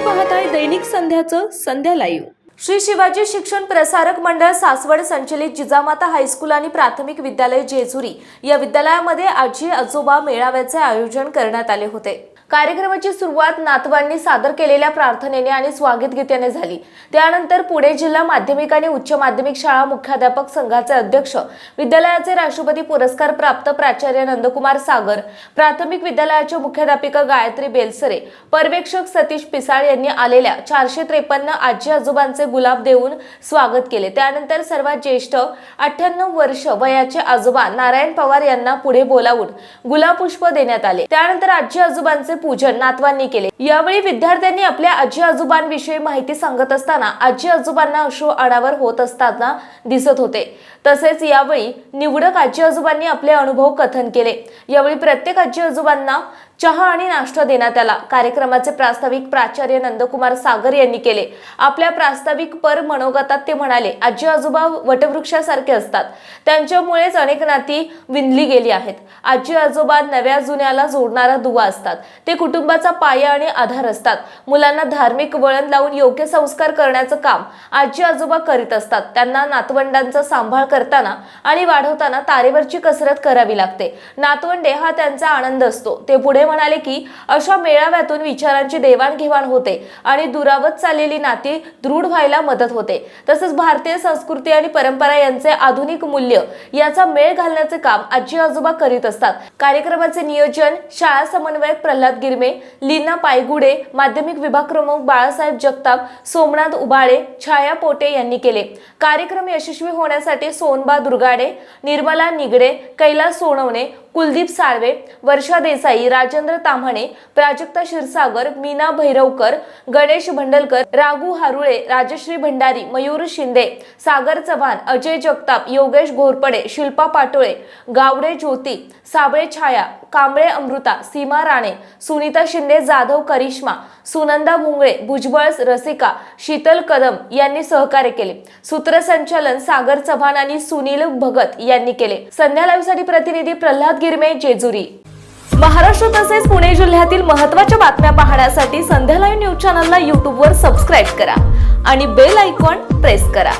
पाहत आहे दैनिक संध्याचं संध्या लाईव्ह श्री शिवाजी शिक्षण प्रसारक मंडळ सासवड संचलित जिजामाता हायस्कूल आणि प्राथमिक विद्यालय जेजुरी या विद्यालयामध्ये आजी आजोबा मेळाव्याचे आयोजन करण्यात आले होते. कार्यक्रमाची सुरुवात नातवांनी सादर केलेल्या प्रार्थनेने आणि स्वागत गीतेने झाली. त्यानंतर पुणे जिल्हा माध्यमिक आणि उच्च माध्यमिक शाळा मुख्याध्यापक संघाचे अध्यक्ष विद्यालयाचे राष्ट्रपती पुरस्कार प्राप्त प्राचार्य नंदकुमार सागर प्राथमिक विद्यालयाच्या मुख्याध्यापिका गायत्री बेलसरे पर्यवेक्षक सतीश पिसाळ यांनी आलेल्या चारशे त्रेपन्न आजी आजोबांचे गुलाब देऊन स्वागत केले. त्यानंतर सर्वात ज्येष्ठ अठ्ठ्याण्णव वर्ष वयाचे आजोबा नारायण पवार यांना पुढे बोलावून गुलाब पुष्प देण्यात आले. त्यानंतर आजी आजोबांचे पूजन नातवांनी केले. यावेळी विद्यार्थ्यांनी आपल्या आजी आजोबांविषयी माहिती सांगत असताना आजी आजोबांना अश्रू अनावर होत असताना दिसत होते. तसेच यावेळी निवडक आजी आजोबांनी आपले अनुभव कथन केले. यावेळी प्रत्येक आजी आजोबांना चहा आणि नाश्ता देण्यात आला. कार्यक्रमाचे प्रास्ताविक प्राचार्य नंदकुमार सागर यांनी केले. आपल्या प्रास्ताविक पर मनोगतात ते म्हणाले आजी आजोबा वटवृक्षासारखे असतात. त्यांच्यामुळेच अनेक नाती विणली गेली आहेत. आजी आजोबा नव्या जुन्याला जोडणारा दुवा असतात. ते कुटुंबाचा पाया आणि आधार असतात. मुलांना धार्मिक वळण लावून योग्य संस्कार करण्याचं काम आजी आजोबा करीत असतात. त्यांना नातवंडांचा सांभाळ करताना आणि वाढवताना तारेवरची कसरत करावी लागते. नातवंडे हा त्यांचा आनंद असतो. ते पुढे म्हणाले की अशा मेळाव्यातून विचारांची देवाणघेवाण होते आणि दुरावत चाललेली नाती दृढ व्हायला मदत होते. तसेच भारतीय संस्कृती आणि परंपरा यांचे आधुनिक मूल्य याचा मेळ घालण्याचे काम आजी आजोबा करीत असतात. कार्यक्रमाचे नियोजन शाळा समन्वयक प्रल्हाद गिरमे लीना पायगुडे माध्यमिक विभाग प्रमुख बाळासाहेब जगताप सोमनाथ उबाळे छाया पोटे यांनी केले. कार्यक्रम यशस्वी होण्यासाठी सोनबा दुर्गाडे निर्मला निगडे कैलास सोनवणे कुलदीप साळवे वर्षा देसाई राजेंद्र ताम्हाणे प्राजक्ता क्षीरसागर मीना भैरवकर गणेश भंडलकर राघू हारुळे राजश्री भंडारी मयूर शिंदे सागर चव्हाण अजय जगताप योगेश घोरपडे शिल्पा पाटोळे गावडे ज्योती साबळे छाया कांबळे अमृता सीमा राणे सुनीता शिंदे जाधव करिश्मा सुनंदा भुंगळे भुजबळ रसिका शीतल कदम यांनी सहकार्य केले. सूत्रसंचालन सागर चव्हाण आणि सुनील भगत यांनी केले. संध्या लाईव्हसाठी प्रतिनिधी प्रल्हाद गिरमे जेजुरी. महाराष्ट्र तसेच पुणे जिल्ह्यातील महत्त्वाच्या बातम्या पाहण्यासाठी संध्या लाईव्ह न्यूज चॅनलला यूट्यूबवर सबस्क्राईब करा आणि बेल आयकॉन प्रेस करा.